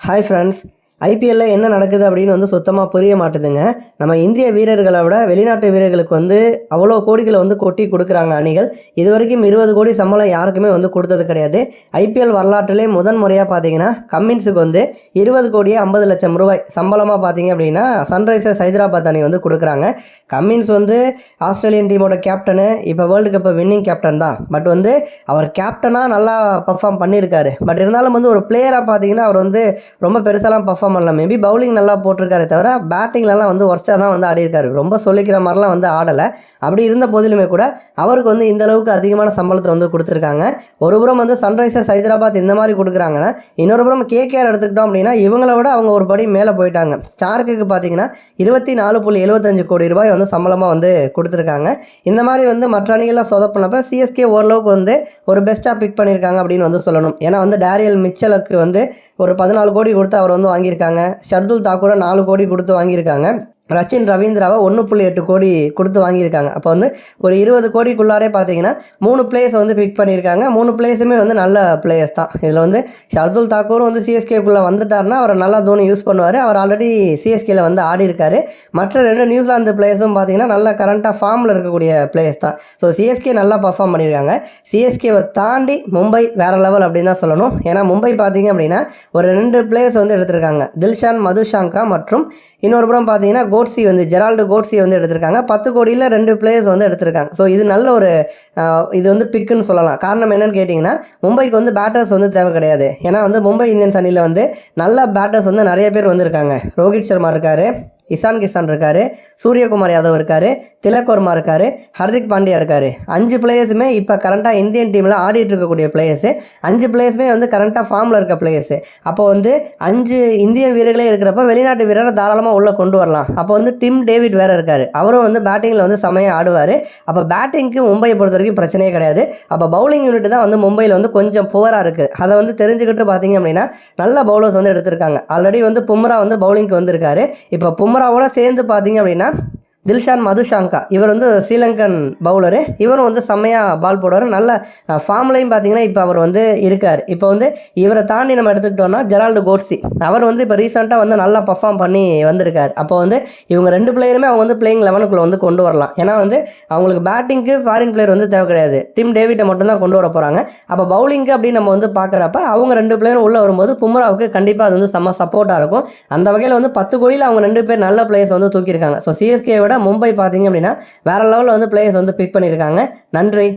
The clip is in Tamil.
ஹாய் ஃப்ரெண்ட்ஸ் ஐபிஎல்ல என்ன நடக்குது அப்படின்னு வந்து சுத்தமாக புரிய மாட்டுதுங்க. நம்ம இந்திய வீரர்களை விட வெளிநாட்டு வீரர்களுக்கு வந்து அவ்வளோ கோடிகளை வந்து கொட்டி கொடுக்குறாங்க அணிகள். இது வரைக்கும் இருபது கோடி சம்பளம் யாருக்குமே வந்து கொடுத்தது கிடையாது. ஐபிஎல் வரலாற்றிலே முதன் முறையாக பார்த்தீங்கன்னா கம்மின்ஸுக்கு வந்து இருபது கோடியே ஐம்பது லட்சம் ரூபாய் சம்பளமாக பார்த்தீங்க அப்படின்னா சன்ரைசர்ஸ் ஹைதராபாத் அணி வந்து கொடுக்குறாங்க. கம்மின்ஸ் வந்து ஆஸ்திரேலியன் டீமோட கேப்டனு இப்போ வேர்ல்டு கப்பை வின்னிங் கேப்டன் தான். பட் வந்து அவர் கேப்டனாக நல்லா பர்ஃபார்ம் பண்ணியிருக்காரு. பட் இருந்தாலும் வந்து ஒரு பிளேயராக பார்த்தீங்கன்னா அவர் வந்து ரொம்ப பெருசாலாம் பர்ஃபார்ம் பண்ணல மேபி பவுலிங் நல்லா போட்டிருக்காரு தவிர பேட்டிங்லலாம் வந்து ஒர்ஸ்ட்டாக தான் வந்து ஆடியிருக்காரு. ரொம்ப சொல்லிக்கிற மாதிரிலாம் வந்து ஆடலை. அப்படி இருந்த போதிலுமே கூட அவருக்கு வந்து இந்த அளவுக்கு அதிகமான சம்பளத்தை வந்து கொடுத்துருக்காங்க. ஒரு புறம் வந்து சன்ரைசர்ஸ் ஹைதராபாத் இந்த மாதிரி கொடுக்குறாங்கன்னா இன்னொரு புறம் கேகேஆர் எடுத்துக்கிட்டோம் அப்படின்னா இவங்கள விட அவங்க ஒரு படி மேலே போயிட்டாங்க. ஸ்டார்க்கு பார்த்தீங்கன்னா இருபத்தி நாலு புள்ளி எழுபத்தஞ்சு கோடி ரூபாய் வந்து சம்பளமாக வந்து கொடுத்துருக்காங்க. இந்த மாதிரி வந்து மற்ற அணிகள்லாம் சொதப்பினப்ப சிஎஸ்கே ஓரளவுக்கு வந்து ஒரு பெஸ்ட்டாக பிக் பண்ணியிருக்காங்க அப்படின்னு வந்து சொல்லணும். ஏன்னா வந்து டேரியல் மிச்சலுக்கு வந்து ஒரு பதினாலு கோடி கொடுத்து அவர் வந்து வாங்கியிருக்காங்க ஷர்துல் தாக்கூரை நாலு கோடி கொடுத்து வாங்கியிருக்காங்க. ரச்சின் ரவீந்திராவை ஒன்று புள்ளி எட்டு கோடி கொடுத்து வாங்கியிருக்காங்க. அப்போ வந்து ஒரு இருபது கோடிக்குள்ளாரே பார்த்தீங்கன்னா மூணு பிளேயர்ஸ் வந்து பிக் பண்ணியிருக்காங்க. மூணு பிளேயர்ஸுமே வந்து நல்ல பிளேயர்ஸ் தான். இதில் வந்து ஷர்துல் தாக்கூரும் வந்து சிஎஸ்கேக்குள்ளே வந்துட்டார்னா அவர் நல்லா தோனி யூஸ் பண்ணுவார். அவர் ஆல்ரெடி சிஎஸ்கேல வந்து ஆடி இருக்காரு. மற்ற ரெண்டு நியூசிலாந்து பிளேயர்ஸும் பார்த்தீங்கன்னா நல்ல கரண்ட்டாக ஃபார்மில் இருக்கக்கூடிய பிளேயர்ஸ் தான். ஸோ சிஎஸ்கே நல்லா பர்ஃபார்ம் பண்ணியிருக்காங்க. சிஎஸ்கேவை தாண்டி மும்பை வேறு லெவல் அப்படின்னு தான் சொல்லணும். ஏன்னா மும்பை பார்த்தீங்க அப்படின்னா ஒரு ரெண்டு பிளேயர்ஸ் வந்து எடுத்திருக்காங்க. தில்ஷான் மதுஷாங்கா மற்றும் இன்னொரு புறம் பார்த்தீங்கன்னா கோட்ஸி வந்து ஜெரால்டு கோட்ஸி வந்து எடுத்திருக்காங்க. பத்து கோடியில் ரெண்டு பிளேயர்ஸ் வந்து எடுத்திருக்காங்க. ஸோ இது நல்ல ஒரு இது வந்து பிக்குன்னு சொல்லலாம். காரணம் என்னன்னு கேட்டிங்கன்னா மும்பைக்கு வந்து பேட்டர்ஸ் வந்து தேவை கிடையாது. ஏன்னா வந்து மும்பை இந்தியன்ஸ் அணியில் வந்து நல்ல பேட்டர்ஸ் வந்து நிறைய பேர் வந்திருக்காங்க. ரோஹித் சர்மா இருக்காரு. இசான் கிசான் இருக்கார் சூரியகுமார் யாதவ் இருக்கார் திலக் வர்மா ஹர்திக் பாண்டியா இருக்கார். அஞ்சு பிளேயர்ஸுமே இப்போ கரண்ட்டாக இந்தியன் டீமில் ஆடிட்டு இருக்கக்கூடிய பிளேயர்ஸு அஞ்சு பிளேயர்ஸுமே வந்து கரண்ட்டாக ஃபார்மில் இருக்க பிளேயர்ஸு அப்போ வந்து அஞ்சு இந்தியன் வீரர்களே இருக்கிறப்ப வெளிநாட்டு வீரரை தாராளமாக உள்ளே கொண்டு வரலாம். அப்போ வந்து டிம் டேவிட் வேறு இருக்கார். அவரும் வந்து பேட்டிங்கில் வந்து செமையாக ஆடுவார். அப்போ பேட்டிங்க்கு மும்பையை பொறுத்த வரைக்கும் பிரச்சனையே கிடையாது. அப்போ பவுலிங் யூனிட் தான் வந்து மும்பையில் வந்து கொஞ்சம் புவராக இருக்குது அதை வந்து தெரிஞ்சுக்கிட்டு பார்த்தீங்க அப்படின்னா நல்ல பவுலர்ஸ் வந்து எடுத்திருக்காங்க. ஆல்ரெடி வந்து பும்ரா வந்து பவுலிங்க்கு வந்திருக்காரு. இப்போ பும்ராவோட சேர்ந்து பார்த்தீங்க அப்படின்னா தில்ஷான் மதுஷாங்கா. இவர் வந்து ஸ்ரீலங்கன் பவுலரு. இவரும் வந்து செம்மையாக பால் போடுவார். நல்ல ஃபார்ம்லையும் பார்த்தீங்கன்னா இப்போ அவர் வந்து இருக்கார். இப்போ வந்து இவரை தாண்டி நம்ம எடுத்துக்கிட்டோம்னா ஜெரால்டு கோட்ஸி. அவர் வந்து இப்போ ரீசெண்டாக வந்து நல்லா பர்ஃபார்ம் பண்ணி வந்திருக்கார். அப்போ வந்து இவங்க ரெண்டு பிளேயருமே அவங்க வந்து பிளேயிங் லெவனுக்குள்ளே வந்து கொண்டு வரலாம். ஏன்னா வந்து அவங்களுக்கு பேட்டிங்க்கு ஃபாரின் பிளேயர் வந்து தேவை கிடையாது. டிம் டேவிட்டை மட்டும்தான் கொண்டு வர போகிறாங்க அப்போ பவுலிங்க்கு அப்படின்னு நம்ம வந்து பார்க்குறப்ப அவங்க ரெண்டு பிளேயரும் உள்ளே வரும்போது பும்ராவுக்கு கண்டிப்பாக அது வந்து செம்ம சப்போர்ட்டாக இருக்கும். அந்த வகையில் வந்து பத்து கோடியில் அவங்க ரெண்டு பேர் நல்ல பிளேயர்ஸ் வந்து தூக்கியிருக்காங்க. ஸோ சிஎஸ்கே விட மும்பை பார்த்தீங்க அப்படின்னா வேற லெவலில் வந்து பிளேயர்ஸ் வந்து பிக் பண்ணியிருக்காங்க நன்றி.